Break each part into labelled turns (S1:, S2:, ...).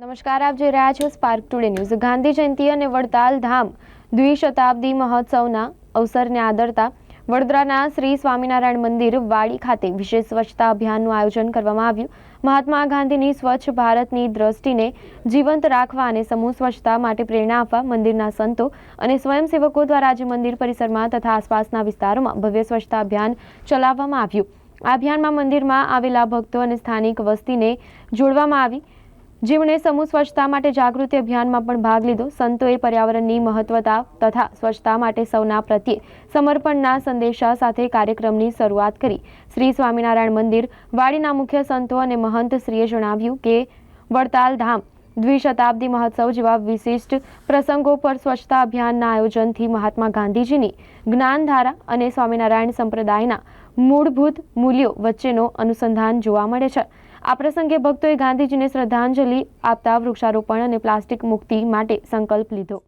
S1: નમસ્કાર, આપ જોઈ રહ્યા છો Spark Today News Gandhi Jayanti અને વડતાલ ધામ દ્વિશતાબ્દી મહોત્સવના અવસરને આદરતા વડોદરાના શ્રી સ્વામિનારાયણ મંદિર વાડી ખાતે વિશેષ સ્વચ્છતા અભિયાનનું આયોજન કરવામાં આવ્યું. મહાત્મા ગાંધીની સ્વચ્છ ભારતની દ્રષ્ટિને જીવંત રાખવા અને સમૂહ સ્વચ્છતા માટે પ્રેરણા આપવા મંદિરના સંતો અને સ્વયંસેવકો દ્વારા આજે મંદિર પરિસરમાં તથા આસપાસના વિસ્તારોમાં ભવ્ય સ્વચ્છતા અભિયાન ચલાવવામાં આવ્યું. આ અભિયાનમાં મંદિરમાં આવેલા ભક્તો અને સ્થાનિક વસ્તીને જોડવામાં આવી. જેમણે સમૂહ સ્વચ્છતા માટે જાગૃતિ અભિયાનમાં પણ ભાગ લીધો, સંતોએ પર્યાવરણની મહત્વતા તથા સ્વચ્છતા માટે સૌના પ્રત્યે સમર્પણના સંદેશા સાથે કાર્યક્રમની શરૂઆત કરી. શ્રી સ્વામિનારાયણ મંદિર વાડીના મુખ્ય સંતો અને મહંત શ્રીએ જણાવ્યું કે, વડતાલ ધામ, દ્વિશતાબ્દી મહોત્સવ જેવા વિશિષ્ટ પ્રસંગો પર સ્વચ્છતા અભિયાનના આયોજનથી મહાત્મા ગાંધીજીની જ્ઞાનધારા અને સ્વામિનારાયણ સંપ્રદાયના મૂળભૂત મૂલ્યો વચ્ચેનો અનુસંધાન જોવા મળે છે. આ પ્રસંગે ભક્તોએ ગાંધીજીને શ્રદ્ધાંજલિ આપતા વૃક્ષારોપણ અને પ્લાસ્ટિક મુક્તિ માટે સંકલ્પ લીધો.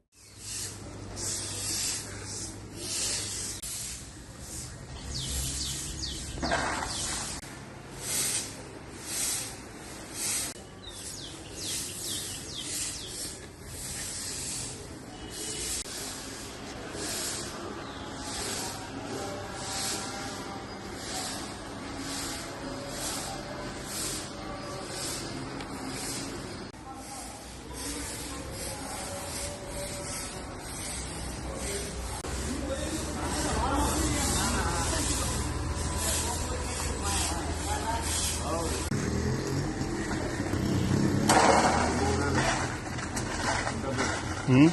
S2: Hmm?